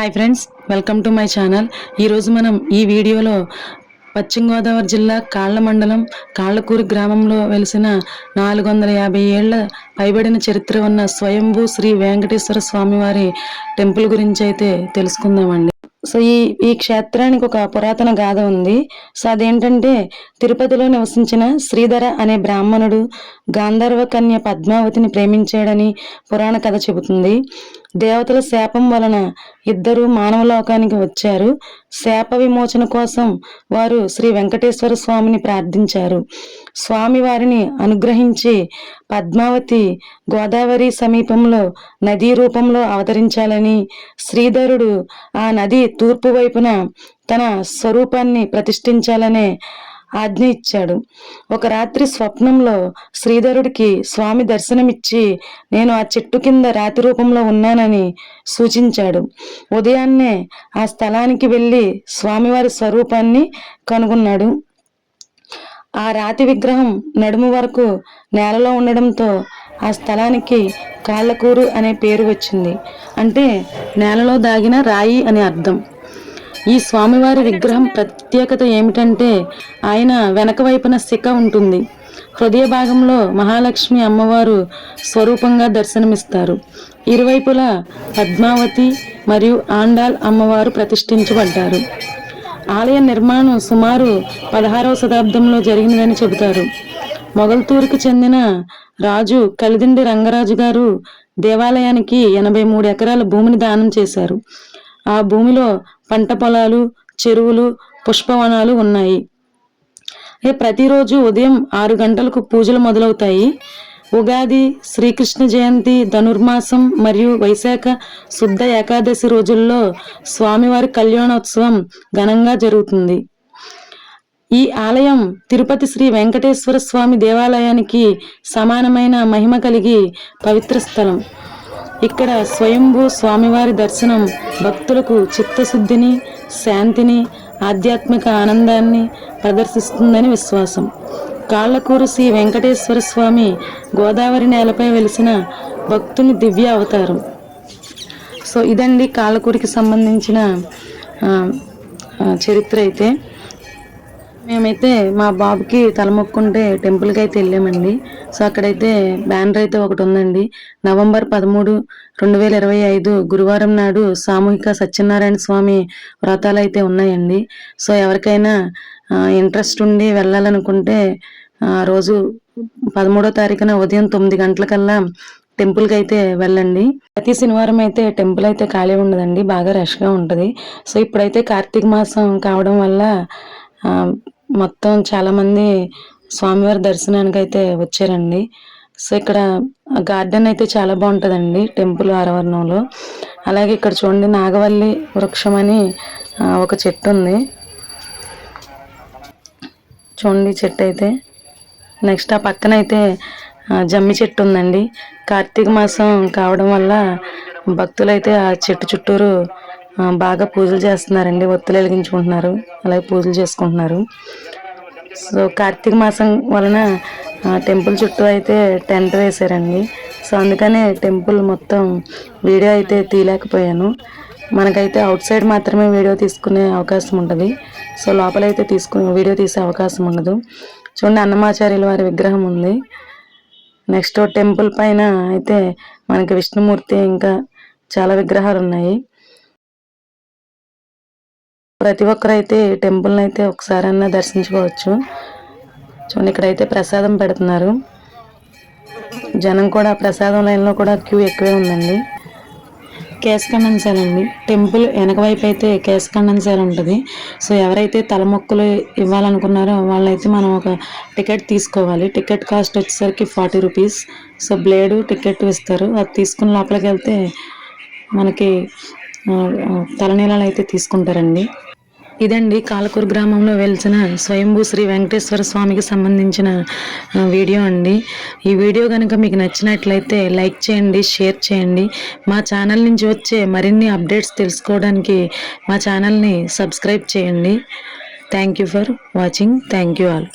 Hi friends welcome to my channel ఈరోజు మనం ఈ వీడియోలో పశ్చిమ గోదావరి జిల్లా కాళ్ళ మండలం కాళ్ళకూరు గ్రామంలో వెలిసిన నాలుగు వందల యాభై ఏళ్ళ పైబడిన చరిత్ర ఉన్న స్వయంభూ శ్రీ వెంకటేశ్వర స్వామివారి టెంపుల్ గురించి అయితే తెలుసుకుందామండి. సో ఈ ఈ క్షేత్రానికి ఒక పురాతన గాథ ఉంది. సో అదేంటంటే తిరుపతిలో నివసించిన శ్రీధర అనే బ్రాహ్మణుడు గాంధర్వ కన్య పద్మావతిని ప్రేమించాడని పురాణ కథ చెబుతుంది. దేవతల శాపం వలన ఇద్దరు మానవలోకానికి వచ్చారు. శాప విమోచన కోసం వారు శ్రీ వెంకటేశ్వర స్వామిని ప్రార్థించారు. స్వామి వారిని అనుగ్రహించి పద్మావతి గోదావరి సమీపంలో నదీ రూపంలో అవతరించాలని శ్రీధరుడు ఆ నది తూర్పు వైపున తన స్వరూపాన్ని ప్రతిష్ఠించాలనే ఆజ్ఞ ఇచ్చాడు. ఒక రాత్రి స్వప్నంలో శ్రీధరుడికి స్వామి దర్శనమిచ్చి నేను ఆ చెట్టు కింద రాతి రూపంలో ఉన్నానని సూచించాడు. ఉదయాన్నే ఆ స్థలానికి వెళ్ళి స్వామివారి స్వరూపాన్ని కనుగొన్నాడు. ఆ రాతి విగ్రహం నడుము వరకు నేలలో ఉండడంతో ఆ స్థలానికి కాళ్ళకూరు అనే పేరు వచ్చింది. అంటే నేలలో దాగిన రాయి అని అర్థం. ఈ స్వామివారి విగ్రహం ప్రత్యేకత ఏమిటంటే ఆయన వెనక వైపున శిఖ ఉంటుంది. హృదయ భాగంలో మహాలక్ష్మి అమ్మవారు స్వరూపంగా దర్శనమిస్తారు. ఇరువైపులా పద్మావతి మరియు ఆండాల్ అమ్మవారు ప్రతిష్ఠించబడ్డారు. ఆలయ నిర్మాణం సుమారు పదహారవ శతాబ్దంలో జరిగినదని చెబుతారు. మొగల్తూరుకు చెందిన రాజు కలిదిండి రంగరాజు గారు దేవాలయానికి ఎనభై మూడు ఎకరాల భూమిని దానం చేశారు. ఆ భూమిలో పంట పొలాలు చెరువులు పుష్పవనాలు ఉన్నాయి. ప్రతిరోజు ఉదయం ఆరు గంటలకు పూజలు మొదలవుతాయి. ఉగాది శ్రీకృష్ణ జయంతి ధనుర్మాసం మరియు వైశాఖ శుద్ధ ఏకాదశి రోజుల్లో స్వామివారి కళ్యాణోత్సవం ఘనంగా జరుగుతుంది. ఈ ఆలయం తిరుపతి శ్రీ వెంకటేశ్వర స్వామి దేవాలయానికి సమానమైన మహిమ కలిగి పవిత్ర స్థలం. ఇక్కడ స్వయంభూ స్వామివారి దర్శనం భక్తులకు చిత్తశుద్ధిని శాంతిని ఆధ్యాత్మిక ఆనందాన్ని ప్రదర్శిస్తుందని విశ్వాసం. కాళ్ళకూరు శ్రీ వెంకటేశ్వర స్వామి గోదావరి నేలపై వెలిసిన భక్తుని దివ్య అవతారం. సో ఇదండి కాళ్ళకూరికి సంబంధించిన చరిత్ర అయితే. మేమైతే మా బాబుకి తలమొక్కుంటే టెంపుల్కి అయితే వెళ్ళామండి. సో అక్కడైతే బ్యానర్ అయితే ఒకటి ఉందండి. నవంబర్ పదమూడు రెండు వేల ఇరవై ఐదు గురువారం నాడు సామూహిక సత్యనారాయణ స్వామి వ్రతాలు అయితే ఉన్నాయండి. సో ఎవరికైనా ఇంట్రెస్ట్ ఉండి వెళ్ళాలనుకుంటే ఆ రోజు పదమూడో తారీఖున ఉదయం తొమ్మిది గంటలకల్లా టెంపుల్కి అయితే వెళ్ళండి. ప్రతి శనివారం అయితే టెంపుల్ అయితే ఖాళీ ఉండదండి బాగా రష్గా ఉంటుంది. సో ఇప్పుడైతే కార్తీక మాసం కావడం వల్ల మొత్తం చాలామంది స్వామివారి దర్శనానికి అయితే వచ్చారండి. సో ఇక్కడ గార్డెన్ అయితే చాలా బాగుంటుందండి టెంపుల్ ఆరవర్ణంలో. అలాగే ఇక్కడ చూడండి నాగవల్లి వృక్షం అని ఒక చెట్టు ఉంది. చూడండి చెట్టు అయితే. నెక్స్ట్ ఆ పక్కన అయితే జమ్మి చెట్టు ఉందండి. కార్తీక మాసం కావడం వల్ల భక్తులు అయితే ఆ చెట్టు చుట్టూరు బాగా పూజలు చేస్తున్నారండి. ఒత్తులు వెలిగించుకుంటున్నారు. అలాగే పూజలు చేసుకుంటున్నారు. సో కార్తీక మాసం వలన టెంపుల్ చుట్టూ అయితే టెంట్ వేశారండి. సో అందుకనే టెంపుల్ మొత్తం వీడియో అయితే తీయలేకపోయాను. మనకైతే అవుట్ సైడ్ మాత్రమే వీడియో తీసుకునే అవకాశం ఉంటుంది సో లోపలైతే తీసుకునే వీడియో తీసే అవకాశం ఉండదు. చూడండి అన్నమాచార్యుల వారి విగ్రహం ఉంది. నెక్స్ట్ టెంపుల్ పైన అయితే మనకి విష్ణుమూర్తి ఇంకా చాలా విగ్రహాలు ఉన్నాయి. ప్రతి ఒక్కరైతే ఈ టెంపుల్ని అయితే ఒకసారన్నా దర్శించుకోవచ్చు. చూడండి ఇక్కడైతే ప్రసాదం పెడుతున్నారు. జనం కూడా ప్రసాదం లైన్లో కూడా క్యూ ఎక్కువే ఉందండి. కేశ కండన్శాల అండి. టెంపుల్ వెనక వైపు అయితే కేశ కండన్శాల ఉంటుంది. సో ఎవరైతే తలమొక్కులు ఇవ్వాలనుకున్నారో వాళ్ళైతే మనం ఒక టికెట్ తీసుకోవాలి. టికెట్ కాస్ట్ వచ్చేసరికి forty rupees. So blade ticket ఇస్తారు. అది తీసుకుని లోపలికి వెళ్తే మనకి తలనీలాలు అయితే తీసుకుంటారండి. ఇదండి కాలకూరు గ్రామంలో వెలిసిన స్వయంభూ శ్రీ వెంకటేశ్వర స్వామికి సంబంధించిన వీడియో అండి. ఈ వీడియో కనుక మీకు నచ్చినట్లయితే లైక్ చేయండి షేర్ చేయండి. మా ఛానల్ నుంచి వచ్చే మరిన్ని అప్డేట్స్ తెలుసుకోవడానికి మా ఛానల్ని సబ్స్క్రైబ్ చేయండి. Thank you for watching. Thank you all.